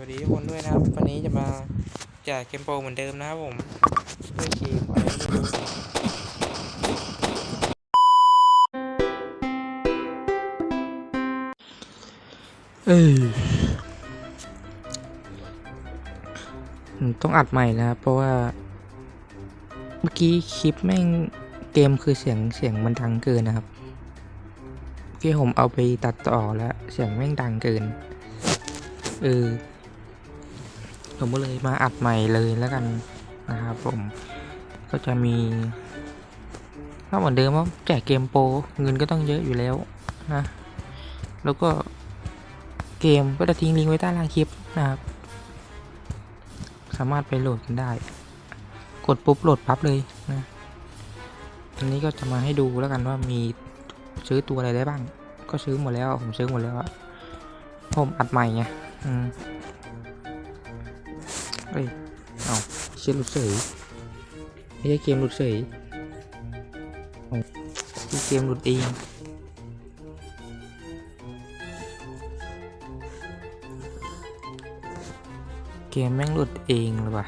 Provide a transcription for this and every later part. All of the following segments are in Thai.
วัสดีทุกคนด้วยนะครับ วันนี้จะมาแจกเกมโปรเหมือนเดิมนะครับผมด้วยคีย์อะไรไม่รู้เออต้องอัดใหม่นะครับ เพราะว่า เมื่อกี้คลิปแม่งเกมคือเสียงเสียงมันดังเกินนะครับที่ผมเอาไปตัดต่อแล้ว เสียงแม่งดังเกิน เออ ผมก็เลยมาอัดใหม่เลยแล้วกันนะครับผมก็จะมีก็เหมือนเดิมว่าแจกเกมโปรเงินก็ต้องเยอะอยู่แล้วนะ แล้วก็เกมก็จะทิ้งลิงก์ไว้ใต้ล่างคลิปนะครับ สามารถไปโหลดกันได้ กดปุ๊บโหลดปั๊บเลยนะอันนี้ก็จะมาให้ดูแล้วกันว่ามีซื้อตัวอะไรได้บ้าง ก็ซื้อหมดแล้วผมซื้อหมดแล้วผมอัดใหม่ไงอืม เอ้ย เอาเชียหลุดเฉยไม่ใช่เกมหลุดเฉยเอาที่เกมหลุดเองเกมแม่งหลุดเองหรือเปล่า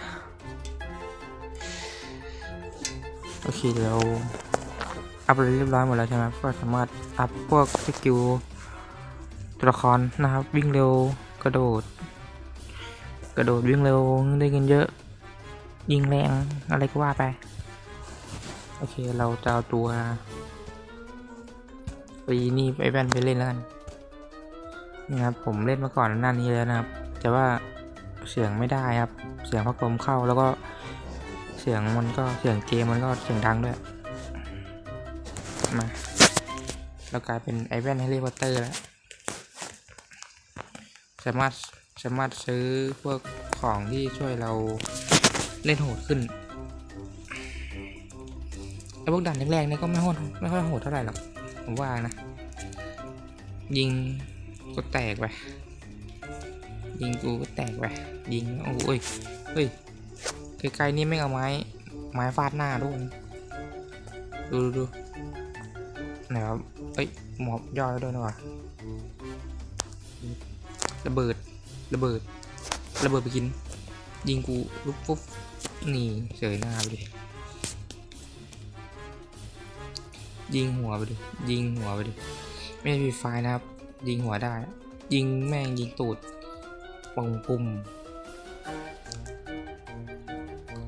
โอเคเดี๋ยวอัพเรียบร้อยหมดแล้วใช่ไหมก็สามารถอัพพวกสกิลตัวละครนะครับ วิ่งเร็วกระโดด กระโดดวิ่งเร็วได้เงินเยอะ ยิงแรงอะไรก็ว่าไป โอเคเราจะเอาตัวไปนี่ไปแว่นไปเล่นแล้วกันนี่ครับผมเล่นมาก่อนหน้านี้แล้วนะครับ แต่ว่าเสียงไม่ได้ครับ เสียงพัดลมเข้าแล้วก็เสียงมันก็เสียงเกมมันก็เสียงดังด้วยมาเรากลายเป็นไอแวนแฮร์รี่พอตเตอร์แล้วสามารถ สามารถซื้อพวกของที่ช่วยเราเล่นโหดขึ้นไอ้พวกด่านแรกๆเนี่ยก็ไม่โหดไม่ค่อยโหดเท่าไหร่หรอกผมว่านะ ยิงก็แตกไปยิงกูก็แตกไปยิงโอ้ยเฮ้ยไกลๆนี่ไม่เอาไม้ไม้ฟาดหน้าด้วยดูดูดูไหนครับเอ้ยหมอบย่อยด้วยนะวะระเบิด ระเบิด ระเบิดไปกิน ยิงกูลุกปุ๊บนี่เฉยหน้าไปดิยิงหัวไปดิยิงหัวไปดิไม่มีไฟนะครับ ยิงหัวได้ ยิงแม่งยิงตูดปุงปุ่ม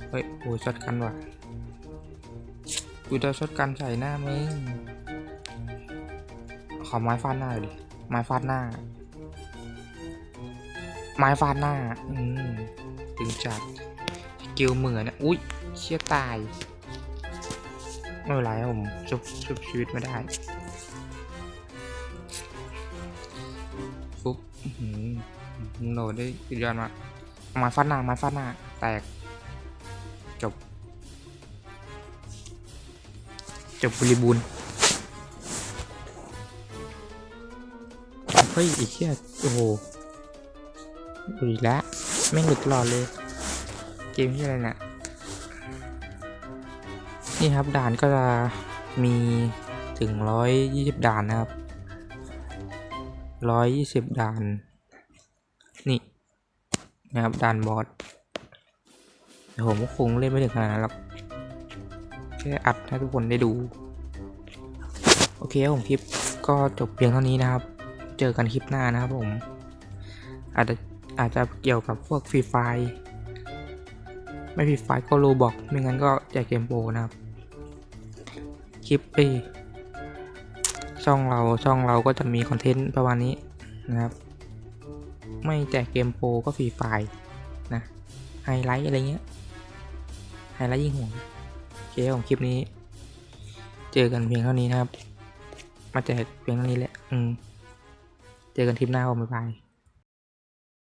เฮ้ยโอ้ยช็อตกันว่ะกูจะช็อตกันใส่หน้ามึงขอไม้ฟาดหน้าดิไม้ฟาดหน้า ไม้ฟาดหน้า อืมถึงจัดสกิลเหมือนนะอุ้ยเชี่ยตาย ไม่เป็นไรผมชุบชุบชีวิตไม่ได้ฟุ๊บอื้อหือโหลดได้สุดยอดมากไม้ฟาดหน้าไม้ฟาดหน้า แตก จบ จบบริบูรณ์เฮ้ยอีกเชี่ยโอ้โห หลุดอีกแล้วแม่หลุดตลอดเลย เกมที่อะไรเนะี่ยนี่ครับด่านก็จะมีถึงร้อยยี่สิบด่านนะครับร้อยยี่สิบด่าน นี่นะครับด่านบอสแต่ผมก็คงเล่นไม่ถึงขนาดนั้นหรอกแค่อัดให้ทุกคนได้ดู โอเคครับผมคลิปก็จบเพียงเท่านี้นะครับ เจอกันคลิปหน้านะครับผม อาจจะ อาจจะเกี่ยวกับพวกฟรีไฟไม่ฟรีไฟก็โลบอกไม่งั้นก็แจกเกมโปนะครับ คลิปเอ้ช่องเราช่องเราก็จะมีคอนเทนต์ประมาณนี้นะครับ ไม่แจกเกมโปก็ฟรีไฟนะไฮไลท์อะไรเงี้ยไฮไลท์ยิ่งหัวโอเคของคลิปนี้ เจอกันเพียงเท่านี้นะครับ มาแจกเพียงเท่านี้แหละอืมเจอกันทริปหน้าผมบ๊ายบาย